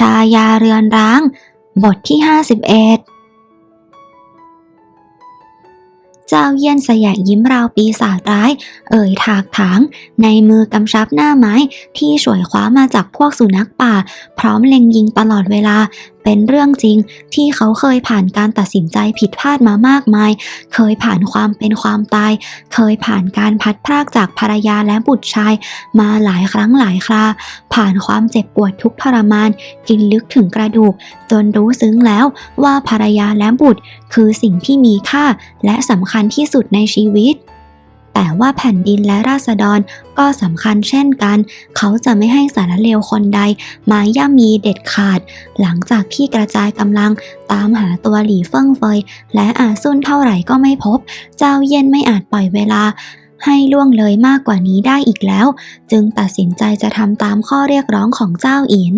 ชายาเรือนร้าง บทที่ 51 เจ้าเยี่ยนสยะยิ้มราวปีศาจร้าย เอ่ยถากถาง ในมือกำชับหน้าไม้ที่ฉวยคว้ามาจากพวกสุนัขป่า พร้อมเล็งยิงตลอดเวลาเป็นเรื่องจริงที่เขาเคยผ่านการตัดสินใจผิดพลาดมามากมาย เคยผ่านความเป็นความตาย เคยผ่านการพัดพรากจากภรรยาและบุตรชาย มาหลายครั้งหลายครา ผ่านความเจ็บปวดทุกทรมาน กินลึกถึงกระดูก จนรู้ซึ้งแล้วว่าภรรยาและบุตร คือสิ่งที่มีค่าและสำคัญที่สุดในชีวิต แต่ว่าแผ่นดินและราษฎรก็สำคัญเช่นกัน เขาจะไม่ให้สารเลวคนใดมาย่ำยีเด็ดขาด หลังจากที่กระจายกำลังตามหาตัวหลี่เฟิ่งเฟย และอาซุนเท่าไหร่ก็ไม่พบ เจ้าเย็นไม่อาจปล่อยเวลาให้ล่วงเลยมากกว่านี้ได้อีกแล้ว จึงตัดสินใจจะทำตามข้อเรียกร้องของเจ้าอิน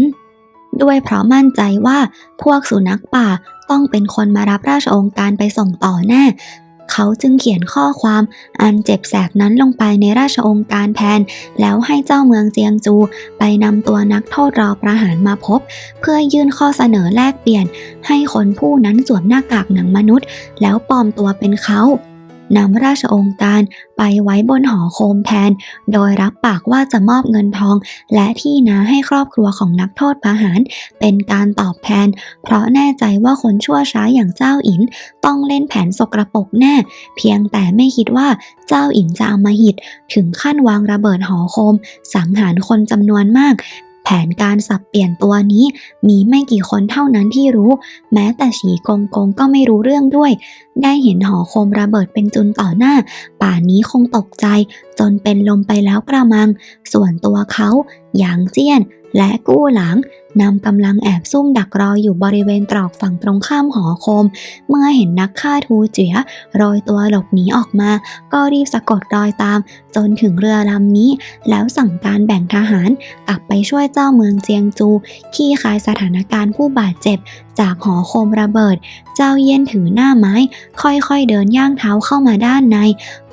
ด้วยเพราะมั่นใจว่าพวกสุนัขป่าต้องเป็นคนมารับราชองค์การไปส่งต่อแน่ เขาจึงเขียนข้อความอันเจ็บแสบนั้นลงไปในราชองค์การแทน แล้วให้เจ้าเมืองเจียงจู ไปนำตัวนักโทษรอประหารมาพบ เพื่อยื่นข้อเสนอแลกเปลี่ยน ให้คนผู้นั้นสวมหน้ากากหนังมนุษย์ แล้วปลอมตัวเป็นเขา นำราชองค์การไปไว้บนหอโคมแทน โดยรับปากว่าจะมอบเงินทอง และที่นาให้ครอบครัวของนักโทษประหาร เป็นการตอบแทน เพราะแน่ใจว่าคนชั่วช้าอย่างเจ้าอินต้องเล่นแผนสกรปรกแน่ เพียงแต่ไม่คิดว่าเจ้าอินจะเอามาหิดถึงขั้นวางระเบิดหอโคม สังหารคนจำนวนมาก แผนการสับเปลี่ยนตัวนี้มีไม่กี่คนเท่านั้นที่รู้ แม้แต่ฉีกงกงก็ไม่รู้เรื่องด้วย ได้เห็นหอคมระเบิดเป็นจุนต่อหน้า ป่านนี้คงตกใจ จนเป็นลมไปแล้วกระมัง ส่วนตัวเขาหยางเจี้ยน และกู้หลัง นำกำลังแอบซุ่มดักรออยู่บริเวณตรอกฝั่งตรงข้ามหอคม เมื่อเห็นนักฆ่าทูเจียโรยตัวหลบหนีออกมา ก็รีบสะกดรอยตาม จนถึงเรือลำนี้ แล้วสั่งการแบ่งทหารกลับไปช่วยเจ้าเมืองเจียงจูขี้คายสถานการณ์ผู้บาดเจ็บ จากหอโคมระเบิด เจ้าเยี่ยนถือหน้าไม้ ค่อยๆเดินย่างเท้าเข้ามาด้านใน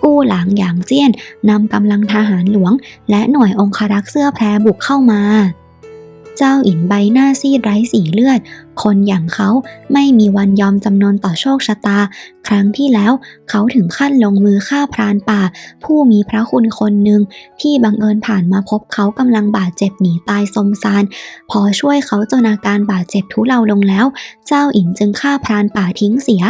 กู้หลังอย่างเจี้ยนนำกำลังทหารหลวง และหน่วยองครักษ์เสื้อแพรบุกเข้ามา เจ้าอินใบหน้าซีดไร้สีเลือด คนอย่างเขาไม่มีวันยอมจำนนต่อโชคชะตา ครั้งที่แล้วเขาถึงขั้นลงมือฆ่าพรานป่า ผู้มีพระคุณคนหนึ่งที่บังเอิญผ่านมาพบเขากำลังบาดเจ็บหนีตายสมซาน พอช่วยเขาจนอาการบาดเจ็บทุเลาลงแล้ว เจ้าอินจึงฆ่าพรานป่าทิ้งเสีย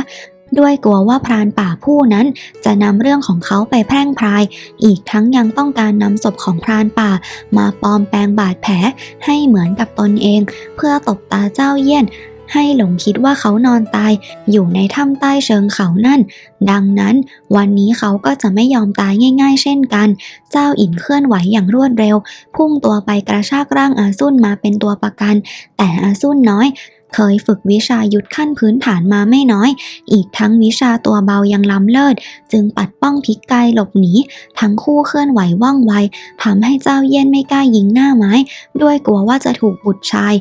ด้วยกลัวว่าพรานป่าผู้นั้นจะนำเรื่องของเขาไปแพร่งพราย อีกทั้งยังต้องการนำศพของพรานป่า มาปลอมแปลงบาดแผลให้เหมือนกับตนเอง เพื่อตบตาเจ้าเยี่ยนให้หลงคิดว่าเขานอนตายอยู่ในถ้ำใต้เชิงเขานั่น ดังนั้น วันนี้เขาก็จะไม่ยอมตายง่าย ๆ เช่นกัน เจ้าอินเคลื่อนไหวอย่างรวดเร็ว พุ่งตัวไปกระชากร่างอาซุนมาเป็นตัวประกัน แต่อาซุนน้อย เคยฝึกวิชายุทธขั้นพื้นฐานมาไม่น้อย อีกทั้งวิชาตัวเบายังล้ำเลิศ จึงปัดป้องพลิกกายหลบหนี ทั้งคู่เคลื่อนไหวว่องไวทำให้เจ้าเย็นไม่กล้ายิงหน้าไม้ ด้วยกลัวว่าจะถูกบุตรชาย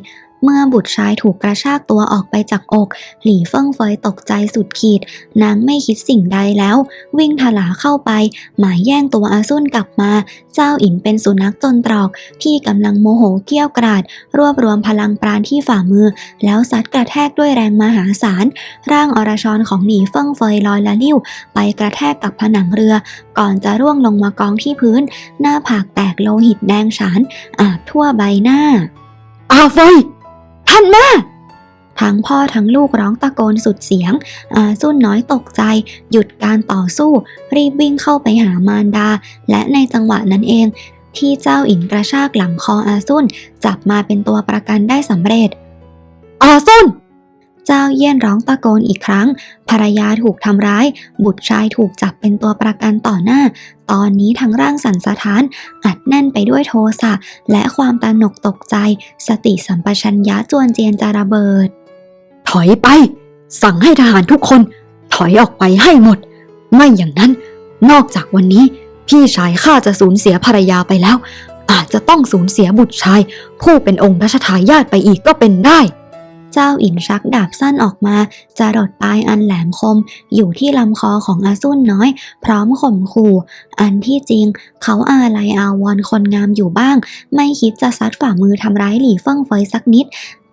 เมื่อบุตรชายถูกกระชากตัวออกไปจากอก หลี่เฟิ่งเฟยตกใจสุดขีด นางไม่คิดสิ่งใดแล้ว วิ่งถลาเข้าไป หมายแย่งตัวอาซุนกลับมา เจ้าอินเป็นสุนัขจนตรอก ที่กำลังโมโหเกี้ยวกราด รวบรวมพลังปราณที่ฝ่ามือ แล้วซัดกระแทกด้วยแรงมหาศาล ร่างอรชรของหลี่เฟิ่งเฟยลอยละลิ้ว ไปกระแทกกับผนังเรือ ก่อนจะร่วงลงมากองที่พื้น หน้าผากแตกโลหิตแดงฉานอาบทั่วใบหน้าอาเฟยานแม่ทั้งพ่อทั้งลูกร้องตะโกนสุดเสียง อาซุนน้อยตกใจ หยุดการต่อสู้ รีบวิ่งเข้าไปหามารดา และในจังหวะนั้นเอง ที่เจ้าอินกระชากหลังคออาซุนจับมาเป็นตัวประกันได้สำเร็จ อาซุน เจ้าเยี่ยนร้องตะโกนอีกครั้ง ภรรยาถูกทำร้าย บุตรชายถูกจับเป็นตัวประกันต่อหน้า ตอนนี้ทั้งร่างสั่นสะท้าน อัดแน่นไปด้วยโทสะและความตระหนกตกใจ สติสัมปชัญญะจวนเจียนจะระเบิด ถอยไป สั่งให้ทหารทุกคน ถอยออกไปให้หมด ไม่อย่างนั้น นอกจากวันนี้ พี่ชายข้าจะสูญเสียภรรยาไปแล้ว อาจจะต้องสูญเสียบุตรชาย ผู้เป็นองค์รัชทายาทไปอีกก็เป็นได้ เจ้าอินชักดาบสั้นออกมา จะดดปลายอันแหลมคม อยู่ที่ลำคอของอาซุนน้อย พร้อมข่มขู่ อันที่จริง เขาอาลัยอาวรคนงามอยู่บ้าง ไม่คิดจะซัดฝ่ามือทำร้ายหลี่เฟิ่งเฟยสักนิด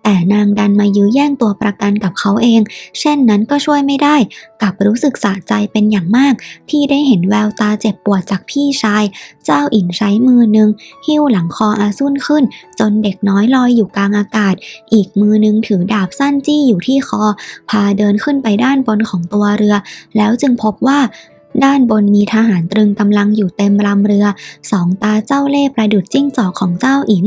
แต่นางดันมายื้อแย่งตัวประกันกับเขาเอง เช่นนั้นก็ช่วยไม่ได้กลับรู้สึกสะใจเป็นอย่างมาก ที่ได้เห็นแววตาเจ็บปวดจากพี่ชาย เจ้าอินใช้มือหนึ่งหิ้วหลังคออาซุนขึ้น จนเด็กน้อยลอยอยู่กลางอากาศ อีกมือหนึ่งถือดาบสั้นจี้อยู่ที่คอ พาเดินขึ้นไปด้านบนของตัวเรือ แล้วจึงพบว่าด้านบนมีทหารตรึงกำลังอยู่เต็มลำเรือ สองตาเจ้าเล่ประดุดจิ้งจอกของเจ้าอิน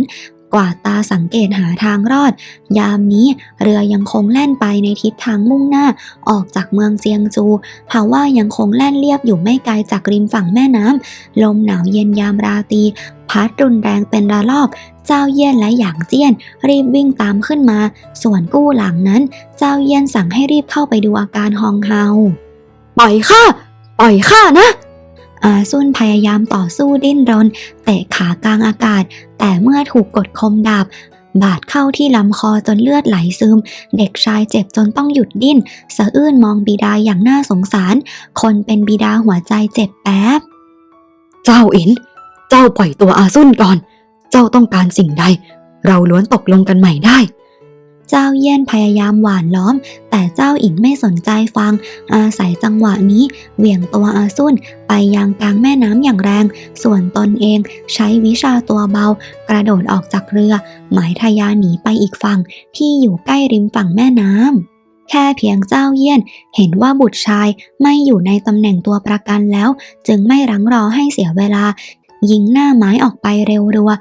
กวาดตาสังเกตหาทางรอด ยามนี้เรือยังคงแล่นไปในทิศทางมุ่งหน้าออกจากเมืองเซียงจูทว่ายังคงแล่นเลียบอยู่ไม่ไกลจากริมฝั่งแม่น้ำลมหนาวเย็นยามราตรีพัดรุนแรงเป็นระลอก เจ้าเยี่ยนและหยางเจี้ยน รีบวิ่งตามขึ้นมา ส่วนกู้หลังนั้น เจ้าเยี่ยนสั่งให้รีบเข้าไปดูอาการฮองเฮา ปล่อยข้า ปล่อยข้านะ อาซุนพยายามต่อสู้ดิ้นรน เตะขากลางอากาศ แต่เมื่อถูกกดคมดาบบาดเข้าที่ลำคอจนเลือดไหลซึม เด็กชายเจ็บจนต้องหยุดดิ้น สะอื้นมองบิดาอย่างน่าสงสาร คนเป็นบิดาหัวใจเจ็บแป๊บ เจ้าอิน เจ้าปล่อยตัวอาซุนก่อน เจ้าต้องการสิ่งใด เราล้วนตกลงกันใหม่ได้ เจ้าเยี่ยนพยายามหวานล้อม แต่เจ้าอิงไม่สนใจฟัง อาศัยจังหวะนี้ เหวี่ยงตัวอาซุนไปยังกลางแม่น้ำอย่างแรง ส่วนตนเองใช้วิชาตัวเบา กระโดดออกจากเรือ หมายทยาหนีไปอีกฝั่ง ที่อยู่ใกล้ริมฝั่งแม่น้ำแค่เพียงเจ้าเยี่ยนเห็นว่าบุตรชายไม่อยู่ในตำแหน่งตัวประกันแล้ว จึงไม่รังรอให้เสียเวลา ยิงหน้าไม้ออกไปเร็วรัว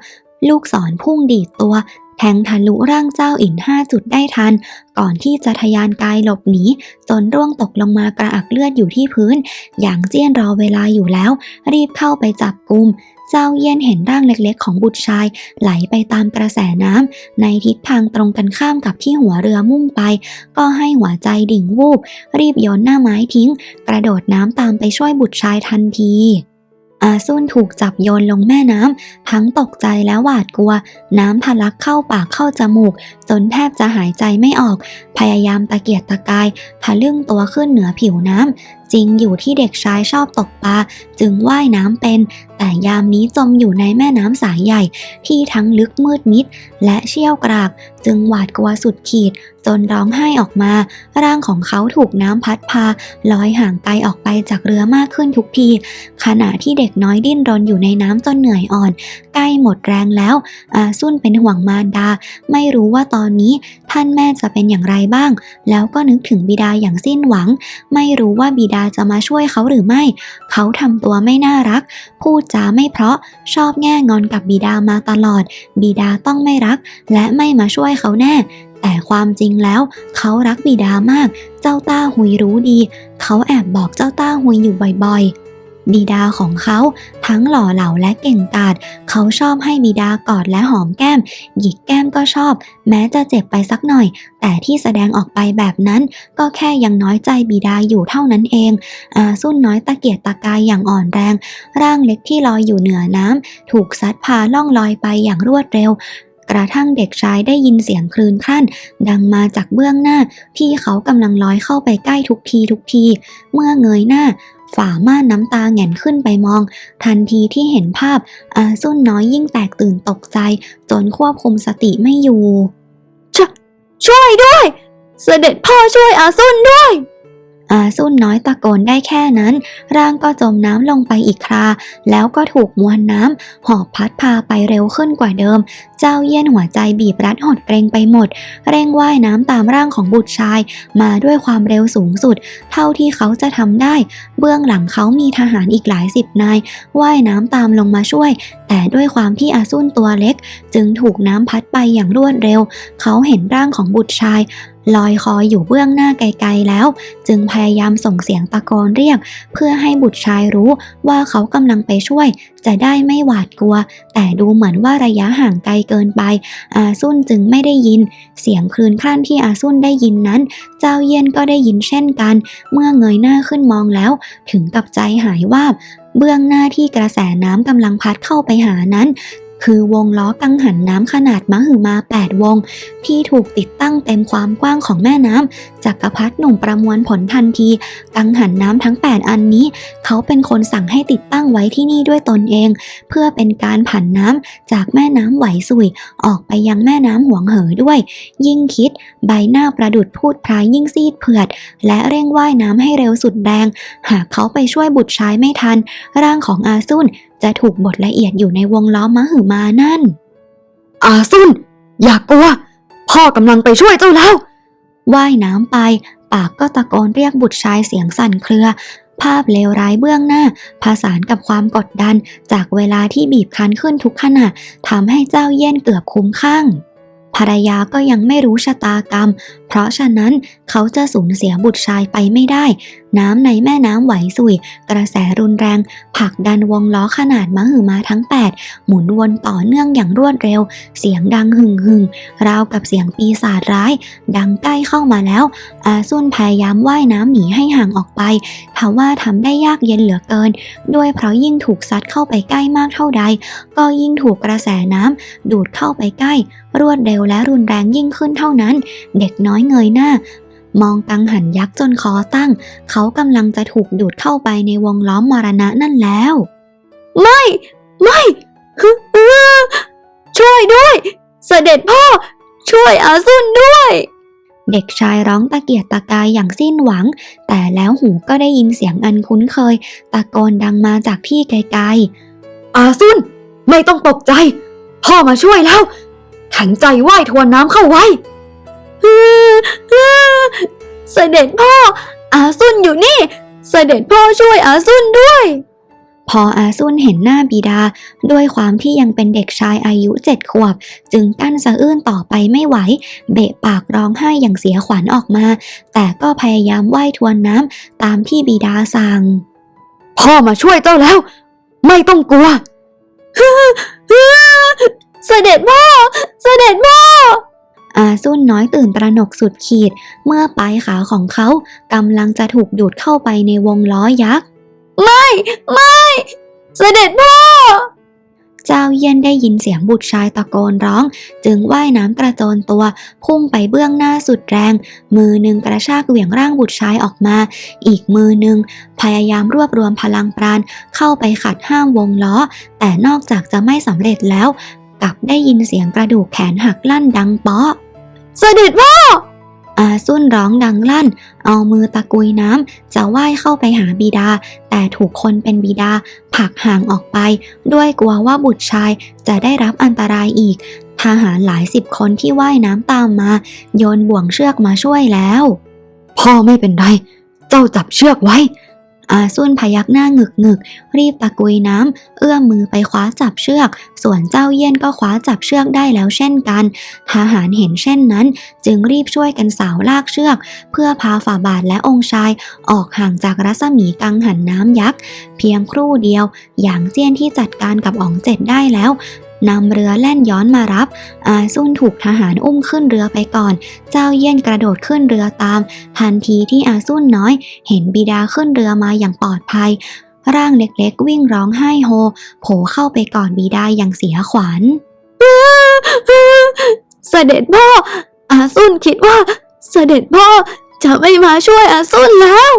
ลูกศรพุ่งดีดตัว แทงทะลุร่างเจ้าอินห้าจุดได้ทัน ก่อนที่จะทะยานกายหลบหนีจนร่วงตกลงมากระอักเลือดอยู่ที่พื้น อย่างเจี้ยนรอเวลาอยู่แล้ว รีบเข้าไปจับกุมเจ้าเยี่ยนเห็นร่างเล็กๆ ของบุตรชาย ไหลไปตามกระแสน้ำในทิศทางตรงกันข้ามกับที่หัวเรือมุ่งไป ก็ให้หัวใจดิ่งวูบ รีบโยนหน้าไม้ทิ้ง กระโดดน้ำตามไปช่วยบุตรชายทันที อาซุนถูกจับโยนลงแม่น้ำ ทั้งตกใจและหวาดกลัว น้ำทะลักเข้าปากเข้าจมูก จนแทบจะหายใจไม่ออก พยายามตะเกียกตะกายทะลึ่งตัวขึ้นเหนือผิวน้ำจริงอยู่ที่เด็กชายชอบตกปลาจึงว่ายน้ำเป็น แต่ยามนี้จมอยู่ในแม่น้ำสายใหญ่ ที่ทั้งลึกมืดมิด และเชี่ยวกราก จึงหวาดกลัวสุดขีด จนร้องไห้ออกมา ร่างของเขาถูกน้ำพัดพาลอยห่างไกลออกไปจากเรือมากขึ้นทุกที ขณะที่เด็กน้อยดิ้นรนอยู่ในน้ำจนเหนื่อยอ่อน ใกล้หมดแรงแล้วอาซุนเป็นห่วงมารดา ไม่รู้ว่าตอนนี้ท่านแม่จะเป็นอย่างไรบ้าง แล้วก็นึกถึงบิดาอย่างสิ้นหวัง ไม่รู้ว่าบิดาจะมาช่วยเขาหรือไม่ เขาทำตัวไม่น่ารัก พูดจาไม่เพราะชอบแง่งอนกับบิดามาตลอด บิดาต้องไม่รัก และไม่มาช่วยเขาแน่แต่ความจริงแล้ว เขารักบิดามาก เจ้าต้าหุยรู้ดี เขาแอบบอกเจ้าต้าหุยอยู่บ่อยๆ บิดาของเขาทั้งหล่อเหลาและเก่งกาจเขาชอบให้บิดากอดและหอมแก้ม หยิกแก้มก็ชอบ แม้จะเจ็บไปสักหน่อย แต่ที่แสดงออกไปแบบนั้น ก็แค่ยังน้อยใจบิดาอยู่เท่านั้นเองอาซุ่นน้อยตะเกียกตะกายอย่างอ่อนแรง ร่างเล็กที่ลอยอยู่เหนือน้ำถูกซัดพาล่องลอยไปอย่างรวดเร็ว กระทั่งเด็กชายได้ยินเสียงคลื่นครั่น ดังมาจากเบื้องหน้า ที่เขากำลังลอยเข้าไปใกล้ทุกทีทุกที เมื่อเงยหน้า ฝ่าม่านน้ำตาแหงนขึ้นไปมอง ทันทีที่เห็นภาพ อาซุ่นน้อยยิ่งแตกตื่นตกใจ จนควบคุมสติไม่อยู่ช่วยด้วย เสด็จพ่อช่วยอาซุนด้วย อาซุ่นน้อยตะโกนได้แค่นั้น ร่างก็จมน้ำลงไปอีกครา แล้วก็ถูกมวลน้ำหอบพัดพาไปเร็วขึ้นกว่าเดิม เจ้าเยี่ยนหัวใจบีบรัดหดเกรงไปหมด เร่งว่ายน้ำตามร่างของบุตรชาย มาด้วยความเร็วสูงสุด เท่าที่เขาจะทำได้ เบื้องหลังเขามีทหารอีกหลายสิบนายว่ายน้ำตามลงมาช่วย แต่ด้วยความที่อาซุ่นตัวเล็ก จึงถูกน้ำพัดไปอย่างรวดเร็ว เขาเห็นร่างของบุตรชาย ลอยคออยู่เบื้องหน้าไกลๆแล้ว จึงพยายามส่งเสียงตะโกนเรียก เพื่อให้บุตรชายรู้ว่าเขากำลังไปช่วย จะได้ไม่หวาดกลัว แต่ดูเหมือนว่าระยะห่างไกลเกินไป อาซุ่นจึงไม่ได้ยิน เสียงคลื่นคลั่นที่อาซุ่นได้ยินนั้น เจ้าเยี่ยนก็ได้ยินเช่นกัน เมื่อเงยหน้าขึ้นมองแล้ว ถึงกับใจหายวาบเบื้องหน้าที่กระแสน้ำกำลังพัดเข้าไปหานั้น คือวงล้อกังหันน้ำขนาดมหึมา 8 วง ที่ถูกติดตั้งเต็มความกว้างของแม่น้ำจักรพรรดิหนุ่มประมวลผลทันที กังหันน้ำทั้ง 8 อันนี้ เขาเป็นคนสั่งให้ติดตั้งไว้ที่นี่ด้วยตนเอง เพื่อเป็นการผันน้ำจากแม่น้ำไหวสุยออกไปยังแม่น้ำหวงเหอด้วย ยิ่งคิดใบหน้าประดุดพูดพรายยิ่งซีดเผือด และเร่งว่ายน้ำให้เร็วสุดแรง หากเขาไปช่วยบุตรชายไม่ทัน ร่างของอาซุน จะถูกบดละเอียดอยู่ในวงล้อมะหือมานั่น อาซุนอย่ากลัว พ่อกำลังไปช่วยเจ้าแล้วว่ายน้ำไป ปากก็ตะโกนเรียกบุตรชายเสียงสั่นเครือ ภาพเลวร้ายเบื้องหน้า ผสานกับความกดดันจากเวลาที่บีบคั้นขึ้นทุกขณะทำให้เจ้าเย่นเกือบคุ้มข้างภรรยาก็ยังไม่รู้ชะตากรรม เพราะฉะนั้นเขาจะสูญเสียบุตรชายไปไม่ได้ น้ำในแม่น้ำไหวสุย กระแสรุนแรงผลักดันวงล้อขนาดมหึมาทั้ง 8 หมุนวนต่อเนื่องอย่างรวดเร็ว เสียงดังหึ่งหึ่งราวกับเสียงปีศาจร้าย ดังใกล้เข้ามาแล้ว อาซุนพยายามว่ายน้ำหนีให้ห่างออกไปทว่าทำได้ยากเย็นเหลือเกิน ด้วยเพราะยิ่งถูกซัดเข้าไปใกล้มากเท่าใด ก็ยิ่งถูกกระแสน้ำดูดเข้าไปใกล้ รวดเร็วและรุนแรงยิ่งขึ้นเท่านั้น เด็กน้อยเงยหน้า มองกังหันยักษ์จนคอตั้ง เขากำลังจะถูกดูดเข้าไปในวงล้อมมรณะนั่นแล้ว ไม่ ไม่ฮึฮึช่วยด้วย เสด็จพ่อ ช่วยอาซุนด้วย เด็กชายร้องตะเกียกตะกายอย่างสิ้นหวัง แต่แล้วหูก็ได้ยินเสียงอันคุ้นเคย ตะโกนดังมาจากที่ไกลอาซุน ไม่ต้องตกใจ พ่อมาช่วยแล้วแข็งใจว่ายทวนน้ำเข้าไว้ฮึฮึ เสด็จพ่อ อาซุนอยู่นี่ เสด็จพ่อช่วยอาซุนด้วย พออาซุนเห็นหน้าบิดา ด้วยความที่ยังเป็นเด็กชายอายุเจ็ดขวบ จึงกั้นสะอื้นต่อไปไม่ไหว เบะปากร้องไห้อย่างเสียขวัญออกมา แต่ก็พยายามว่ายทวนน้ำตามที่บิดาสั่ง พ่อมาช่วยเจ้าแล้ว ไม่ต้องกลัว เสด็จพ่อ เสด็จพ่อ อาซุนน้อยตื่นตระหนกสุดขีด เมื่อปลายขาของเขากำลังจะถูกดูดเข้าไปในวงล้อยักษ์ ไม่ ไม่ เสด็จพ่อ เจ้าเย็นได้ยินเสียงบุตรชายตะโกนร้อง จึงว่ายน้ำกระโจนตัว พุ่งไปเบื้องหน้าสุดแรง มือหนึ่งกระชากเหวี่ยงร่างบุตรชายออกมา อีกมือหนึ่งพยายามรวบรวมพลังปราณเข้าไปขัดห้ามวงล้อ แต่นอกจากจะไม่สำเร็จแล้ว กลับได้ยินเสียงกระดูกแขนหักลั่นดังเปาะเสด็จพ่ออาซุนร้องดังลั่น เอามือตะกุยน้ำจะว่ายเข้าไปหาบิดา แต่ถูกคนเป็นบิดาผลักห่างออกไป ด้วยกลัวว่าบุตรชายจะได้รับอันตรายอีก ทหารหลายสิบคนที่ว่ายน้ำตามมา โยนบ่วงเชือกมาช่วยแล้ว พ่อไม่เป็นไร เจ้าจับเชือกไว้ อาซุนพยักหน้าหงึกหงึกรีบตะกุยน้ำเอื้อมมือไปคว้าจับเชือก ส่วนเจ้าเยี่ยนก็คว้าจับเชือกได้แล้วเช่นกันทหารเห็นเช่นนั้น จึงรีบช่วยกันสาวลากเชือก เพื่อพาฝ่าบาทและองค์ชายออกห่างจากรัศมีกังหันน้ำยักษ์ เพียงครู่เดียวอย่างเจี้ยนที่จัดการกับอ๋องเจ็ดได้แล้ว นำเรือแล่นย้อนมารับ อาซุนถูกทหารอุ้มขึ้นเรือไปก่อน เจ้าเยี่ยนกระโดดขึ้นเรือตาม ทันทีที่อาซุนน้อย เห็นบิดาขึ้นเรือมาอย่างปลอดภัย ร่างเล็กๆวิ่งร้องไห้โฮ โผเข้าไปก่อนบิดาอย่างเสียขวัญเสด็จพ่ออาซุนคิดว่า เสด็จพ่อจะไม่มาช่วยอาซุนแล้ว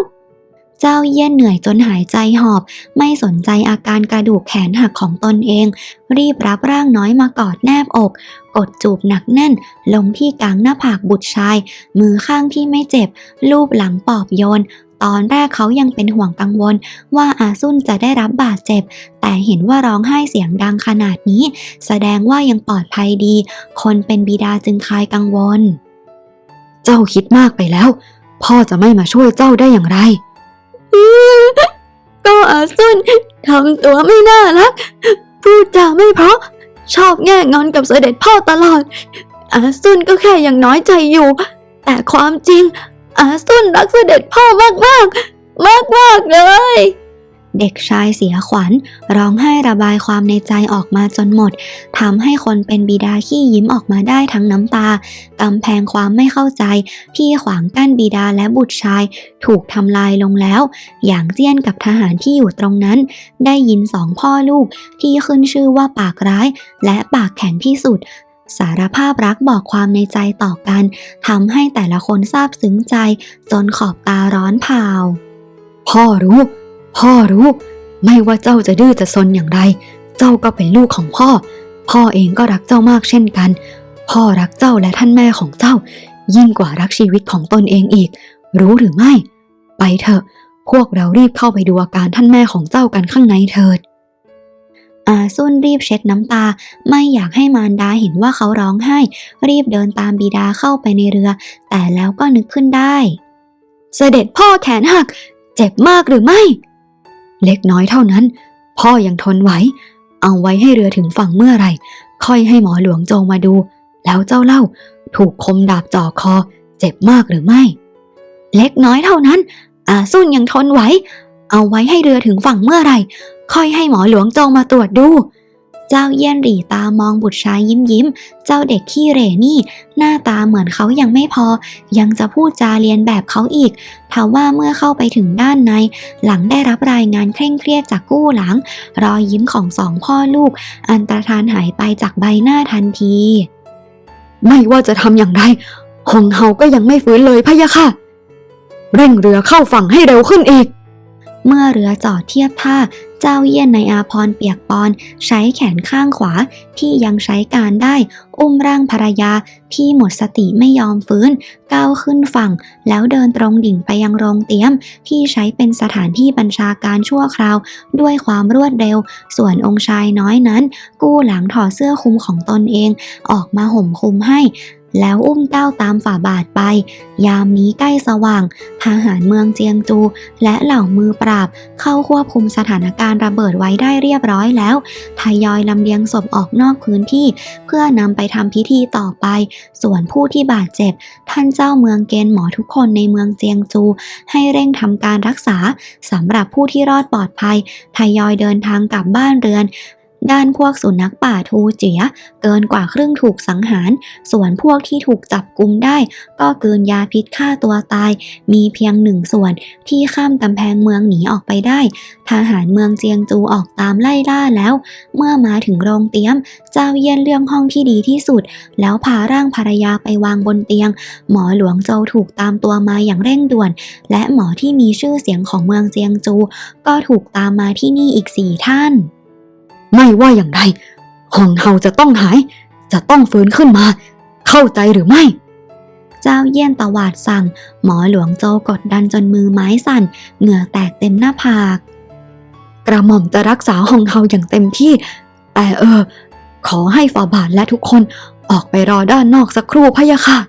เจ้าเยี่ยนเหนื่อยจนหายใจหอบ ไม่สนใจอาการกระดูกแขนหักของตนเอง รีบรับร่างน้อยมากอดแนบอก กดจูบหนักแน่น ลงที่กลางหน้าผากบุตรชาย มือข้างที่ไม่เจ็บ ลูบหลังปอบโยนตอนแรกเขายังเป็นห่วงกังวล ว่าอาซุนจะได้รับบาดเจ็บ แต่เห็นว่าร้องไห้เสียงดังขนาดนี้ แสดงว่ายังปลอดภัยดี คนเป็นบิดาจึงคลายกังวล เจ้าคิดมากไปแล้ว พ่อจะไม่มาช่วยเจ้าได้อย่างไร ก็อาซุนทำตัวไม่น่ารัก พูดจาไม่เพราะ ชอบแง่งอนกับเสด็จพ่อตลอด อาซุนก็แค่ยังน้อยใจอยู่ แต่ความจริง อาซุนรักเสด็จพ่อมากมากมากมากเลย เด็กชายเสียขวัญ ร้องไห้ระบายความในใจออกมาจนหมดทำให้คนเป็นบิดาขี้ยิ้มออกมาได้ทั้งน้ำตากำแพงความไม่เข้าใจ ที่ขวางกั้นบิดาและบุตรชาย ถูกทำลายลงแล้ว อย่างเจี้ยนกับทหารที่อยู่ตรงนั้น ได้ยินสองพ่อลูกที่ขึ้นชื่อว่าปากร้าย และปากแข็งที่สุดสารภาพรักบอกความในใจต่อกันทำให้แต่ละคนซาบซึ้งใจ จนขอบตาร้อนเผาพ่อรู้ พ่อรู้ ไม่ว่าเจ้าจะดื้อจะซนอย่างไร เจ้าก็เป็นลูกของพ่อ พ่อเองก็รักเจ้ามากเช่นกัน พ่อรักเจ้าและท่านแม่ของเจ้า ยิ่งกว่ารักชีวิตของตนเองอีก รู้หรือไม่ ไปเถอะ พวกเรารีบเข้าไปดูอาการท่านแม่ของเจ้ากันข้างในเถิดอาซุนรีบเช็ดน้ำตา ไม่อยากให้มารดาเห็นว่าเขาร้องไห้ รีบเดินตามบิดาเข้าไปในเรือ แต่แล้วก็นึกขึ้นได้ เสด็จพ่อแขนหัก เจ็บมากหรือไม่ เล็กน้อยเท่านั้น พ่อยังทนไหว เอาไว้ให้เรือถึงฝั่งเมื่อไร ค่อยให้หมอหลวงโจงมาดู แล้วเจ้าเล่า ถูกคมดาบจ่อคอ เจ็บมากหรือไม่ เล็กน้อยเท่านั้น อาซุนยังทนไหว เอาไว้ให้เรือถึงฝั่งเมื่อไร ค่อยให้หมอหลวงจงมาตรวจดู เจ้าเยี่ยนหรี่ตามองบุตรชายยิ้มยิ้ม เจ้าเด็กขี้เหร่นี่ หน้าตาเหมือนเขายังไม่พอ ยังจะพูดจาเรียนแบบเขาอีกทว่าเมื่อเข้าไปถึงด้านใน หลังได้รับรายงานเคร่งเครียดจากกู้หลัง รอยยิ้มของสองพ่อลูก อันตรธานหายไปจากใบหน้าทันที ไม่ว่าจะทำอย่างไรหงเฮาก็ยังไม่ฟื้นเลยพะยะค่ะ เร่งเรือเข้าฝั่งให้เร็วขึ้นอีก เมื่อเรือจอดเทียบท่า เจ้าเยี่ยนในอาพรเปียกปอน ใช้แขนข้างขวาที่ยังใช้การได้ อุ้มร่างภรรยาที่หมดสติไม่ยอมฟื้น ก้าวขึ้นฝั่ง แล้วเดินตรงดิ่งไปยังโรงเตี๊ยม ที่ใช้เป็นสถานที่บัญชาการชั่วคราว ด้วยความรวดเร็ว ส่วนองค์ชายน้อยนั้น กู้หลังถอดเสื้อคลุมของตนเอง ออกมาห่มคลุมให้ แล้วอุ้มก้าวตามฝ่าบาทไป ยามนี้ใกล้สว่าง ทหารเมืองเจียงจู และเหล่ามือปราบ เข้าควบคุมสถานการณ์ระเบิดไว้ได้เรียบร้อยแล้ว ทยอยลำเลียงศพออกนอกพื้นที่ เพื่อนำไปทำพิธีต่อไป ส่วนผู้ที่บาดเจ็บ ท่านเจ้าเมืองเกณฑ์หมอทุกคนในเมืองเจียงจู ให้เร่งทำการรักษาสำหรับผู้ที่รอดปลอดภัย ทยอยเดินทางกลับบ้านเรือน ด้านพวกสุนัขป่าทูเจีย เกินกว่าครึ่งถูกสังหาร ส่วนพวกที่ถูกจับกุมได้ ก็เกินยาพิษฆ่าตัวตาย มีเพียงหนึ่งส่วนที่ข้ามกำแพงเมืองหนีออกไปได้ ทหารเมืองเจียงจูออกตามไล่ล่าแล้ว เมื่อมาถึงโรงเตี๊ยม เจ้าเยี่ยนเลือกห้องที่ดีที่สุด แล้วพาร่างภรรยาไปวางบนเตียง หมอหลวงโจถูกตามตัวมาอย่างเร่งด่วน และหมอที่มีชื่อเสียงของเมืองเจียงจู ก็ถูกตามมาที่นี่อีกสี่ท่าน ไม่ว่าอย่างไรหงเฮาจะต้องหาย จะต้องฟื้นขึ้นมา เข้าใจหรือไม่ เจ้าเยี่ยนตวาดสั่ง หมอหลวงโจกดดันจนมือไม้สั่น เหงื่อแตกเต็มหน้าผาก กระหม่อมจะรักษาหงเฮาอย่างเต็มที่ แต่เออ ขอให้ฝ่าบาทและทุกคนออกไปรอด้านนอกสักครู่พะยะค่ะ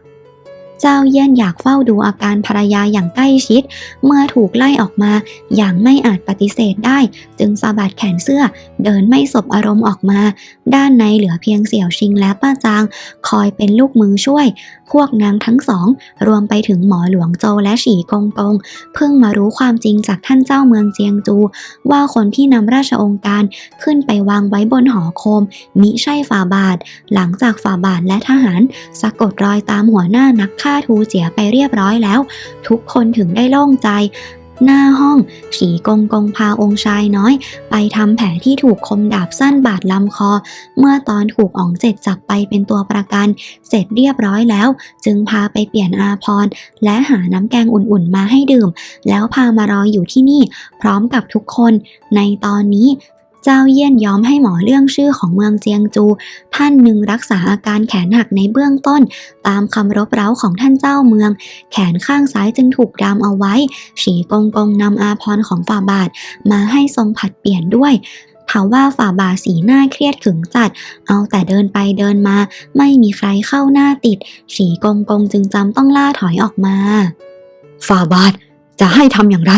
เจ้าเยี่ยนอยากเฝ้าดูอาการภรรยาอย่างใกล้ชิด เมื่อถูกไล่ออกมาอย่างไม่อาจปฏิเสธได้ จึงสะบัดแขนเสื้อ เดินไม่สบอารมณ์ออกมา ด้านในเหลือเพียงเสี่ยวชิงและป้าจาง คอยเป็นลูกมือช่วย พวกนางทั้งสอง รวมไปถึงหมอหลวงโจและฉีกงกง เพิ่งมารู้ความจริงจากท่านเจ้าเมืองเจียงจู ว่าคนที่นำราชองค์การขึ้นไปวางไว้บนหอโคม มิใช่ฝ่าบาท หลังจากฝ่าบาทและทหาร สะกดรอยตามหัวหน้านักฆ่าทูเจียไปเรียบร้อยแล้ว ทุกคนถึงได้โล่งใจ หน้าห้องสีกงกงพาองค์ชายน้อย ไปทำแผลที่ถูกคมดาบสั้นบาดลำคอ เมื่อตอนถูกอ๋องเจ็ดจับไปเป็นตัวประกัน เสร็จเรียบร้อยแล้ว จึงพาไปเปลี่ยนอาพรและหาน้ำแกงอุ่นๆมาให้ดื่ม แล้วพามารออยู่ที่นี่ พร้อมกับทุกคน ในตอนนี้ เจ้าเยี่ยนยอมให้หมอเรื่องชื่อของเมืองเจียงจู ท่านหนึ่งรักษาอาการแขนหักในเบื้องต้น ตามคำรบเร้าของท่านเจ้าเมือง แขนข้างซ้ายจึงถูกดามเอาไว้ ฉีกงกงนำอาพรของฝ่าบาท มาให้ทรงผัดเปลี่ยนด้วยถาว่าฝ่าบาทสีหน้าเครียดขึงจัด เอาแต่เดินไปเดินมา ไม่มีใครเข้าหน้าติดฉีกงกงจึงจำต้องล่าถอยออกมา ฝ่าบาทจะให้ทำอย่างไร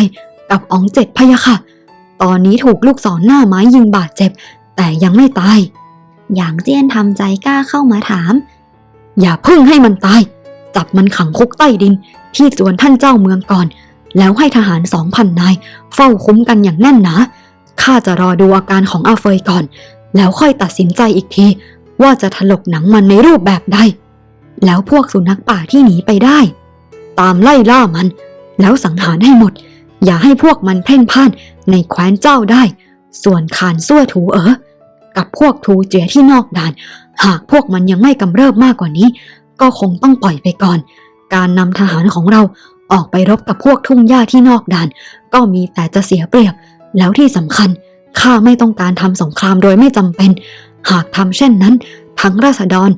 กับอ๋องเจ็ดพะยะค่ะ ตอนนี้ถูกลูกศรหน้าไม้ยิงบาดเจ็บ แต่ยังไม่ตายอย่างเจี้ยนทำใจกล้าเข้ามาถาม อย่าเพิ่งให้มันตาย จับมันขังคุกใต้ดิน ที่สวนท่านเจ้าเมืองก่อน แล้วให้ทหารสองพันนาย เฝ้าคุ้มกันอย่างแน่นหนาข้าจะรอดูอาการของอาเฟยก่อน แล้วค่อยตัดสินใจอีกที ว่าจะถลกหนังมันในรูปแบบใด แล้วพวกสุนัขป่าที่หนีไปได้ ตามไล่ล่ามัน แล้วสังหารให้หมด อย่าให้พวกมันเพ่นพ่านในแคว้นเจ้าได้ ส่วนขานซั่วถูเอ๋อกับพวกทูเจียที่นอกด่าน หากพวกมันยังไม่กำเริบมากกว่านี้ ก็คงต้องปล่อยไปก่อน การนำทหารของเราออกไปรบกับพวกทุ่งหญ้าที่นอกด่าน ก็มีแต่จะเสียเปรียบ แล้วที่สำคัญข้าไม่ต้องการทำสงครามโดยไม่จำเป็น หากทำเช่นนั้น ทั้งราษฎร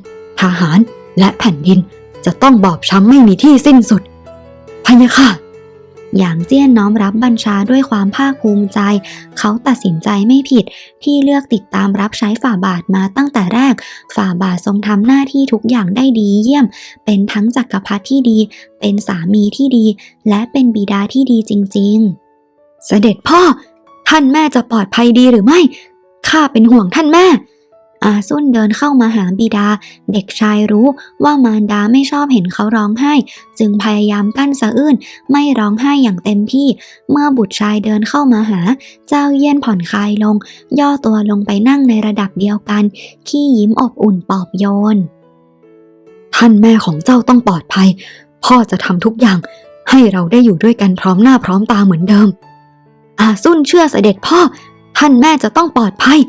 ทหารและแผ่นดินจะต้องบอบช้ำไม่มีที่สิ้นสุดพะยะค่ะ หยางเจี้ยนน้อมรับบัญชาด้วยความภาคภูมิใจ เขาตัดสินใจไม่ผิดที่เลือกติดตามรับใช้ฝ่าบาทมาตั้งแต่แรก ฝ่าบาททรงทำหน้าที่ทุกอย่างได้ดีเยี่ยม เป็นทั้งจักรพรรดิที่ดี เป็นสามีที่ดี และเป็นบิดาที่ดีจริง ๆ เสด็จพ่อ ท่านแม่จะปลอดภัยดีหรือไม่ ข้าเป็นห่วงท่านแม่ อาซุนเดินเข้ามาหาบิดา เด็กชายรู้ว่ามารดาไม่ชอบเห็นเขาร้องไห้ จึงพยายามกั้นสะอื้นไม่ร้องไห้อย่างเต็มที่ เมื่อบุตรชายเดินเข้ามาหา เจ้าเยี่ยนผ่อนคลายลง ย่อตัวลงไปนั่งในระดับเดียวกัน ขี้ยิ้มอบอุ่นปลอบโยน ท่านแม่ของเจ้าต้องปลอดภัย พ่อจะทำทุกอย่าง ให้เราได้อยู่ด้วยกันพร้อมหน้าพร้อมตาเหมือนเดิม อาซุนเชื่อเสด็จพ่อ ท่านแม่จะต้องปลอดภัย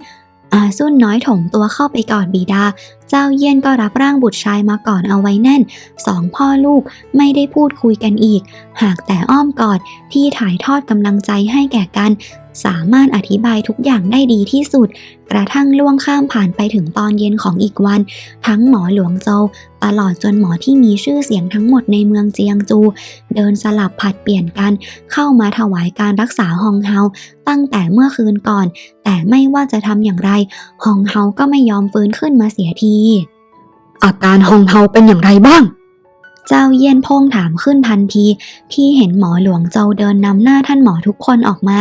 อาซุนน้อยถมตัวเข้าไปกอดบิดา เจ้าเยี่ยนก็รับร่างบุตรชายมากอดเอาไว้แน่น สองพ่อลูกไม่ได้พูดคุยกันอีก หากแต่อ้อมกอดที่ถ่ายทอดกำลังใจให้แก่กัน สามารถอธิบายทุกอย่างได้ดีที่สุด กระทั่งล่วงข้ามผ่านไปถึงตอนเย็นของอีกวัน ทั้งหมอหลวงโจวตลอดจนหมอที่มีชื่อเสียงทั้งหมดในเมืองเจียงจู เดินสลับผัดเปลี่ยนกัน เข้ามาถวายการรักษาฮองเฮาตั้งแต่เมื่อคืนก่อน แต่ไม่ว่าจะทำอย่างไรฮองเฮาก็ไม่ยอมฟื้นขึ้นมาเสียทีอาการฮองเฮาเป็นอย่างไรบ้าง เจ้าเยี่ยนพงถามขึ้นทันที ที่เห็นหมอหลวงเจ้าเดินนำหน้าท่านหมอทุกคนออกมา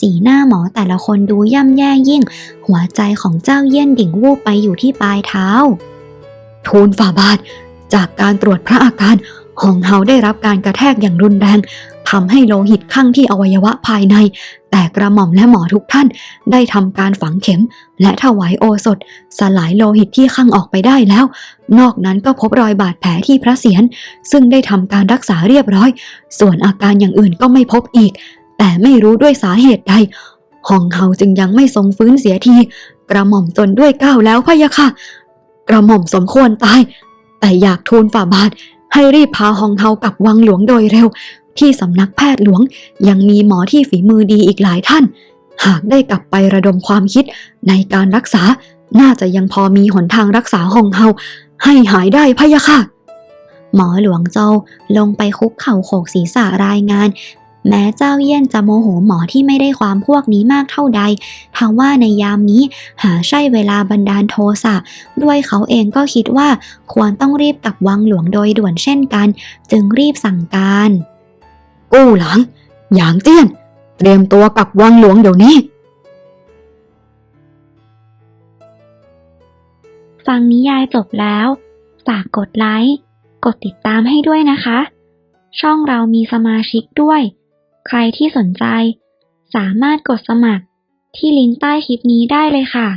สีหน้าหมอแต่ละคนดูย่ำแย่ยิ่ง หัวใจของเจ้าเยี่ยนดิ่งวูบไปอยู่ที่ปลายเท้า ทูลฝ่าบาท จากการตรวจพระอาการฮองเฮาได้รับการกระแทกอย่างรุนแรงทำให้โลหิตข้างที่อวัยวะภายใน แต่กระหม่อมและหมอทุกท่านได้ทำการฝังเข็ม และถวายโอสถ สลายโลหิตที่ข้างออกไปได้แล้ว นอกนั้นก็พบรอยบาดแผลที่พระเศียรซึ่งได้ทำการรักษาเรียบร้อย ส่วนอาการอย่างอื่นก็ไม่พบอีก แต่ไม่รู้ด้วยสาเหตุใดฮองเฮาจึงยังไม่ทรงฟื้นเสียที กระหม่อมจนด้วยก้าวแล้วพะยะค่ะ กระหม่อมสมควรตาย แต่อยากทูลฝ่าบาทให้รีบพาฮองเฮากลับวังหลวงโดยเร็ว ที่สำนักแพทย์หลวง ยังมีหมอที่ฝีมือดีอีกหลายท่าน หากได้กลับไประดมความคิดในการรักษา น่าจะยังพอมีหนทางรักษาฮองเฮาให้หายได้พะยะค่ะ หมอหลวงเจ้าลงไปคุกเข่าโขกศีรษะรายงาน แม้เจ้าเยี่ยนจะโมโหหมอที่ไม่ได้ความพวกนี้มากเท่าใดทว่าในยามนี้หาใช่เวลาบันดาลโทสะ ด้วยเขาเองก็คิดว่าควรต้องรีบกลับวังหลวงโดยด่วนเช่นกัน จึงรีบสั่งการ กู้หลัง หยางเจี้ยน เตรียมตัวกลับวังหลวงเดี๋ยวนี้ ฟังนิยายจบแล้ว ฝากกดไลค์ กดติดตามให้ด้วยนะคะ ช่องเรามีสมาชิกด้วย ใครที่สนใจ สามารถกดสมัครที่ลิงก์ใต้คลิปนี้ได้เลยค่ะ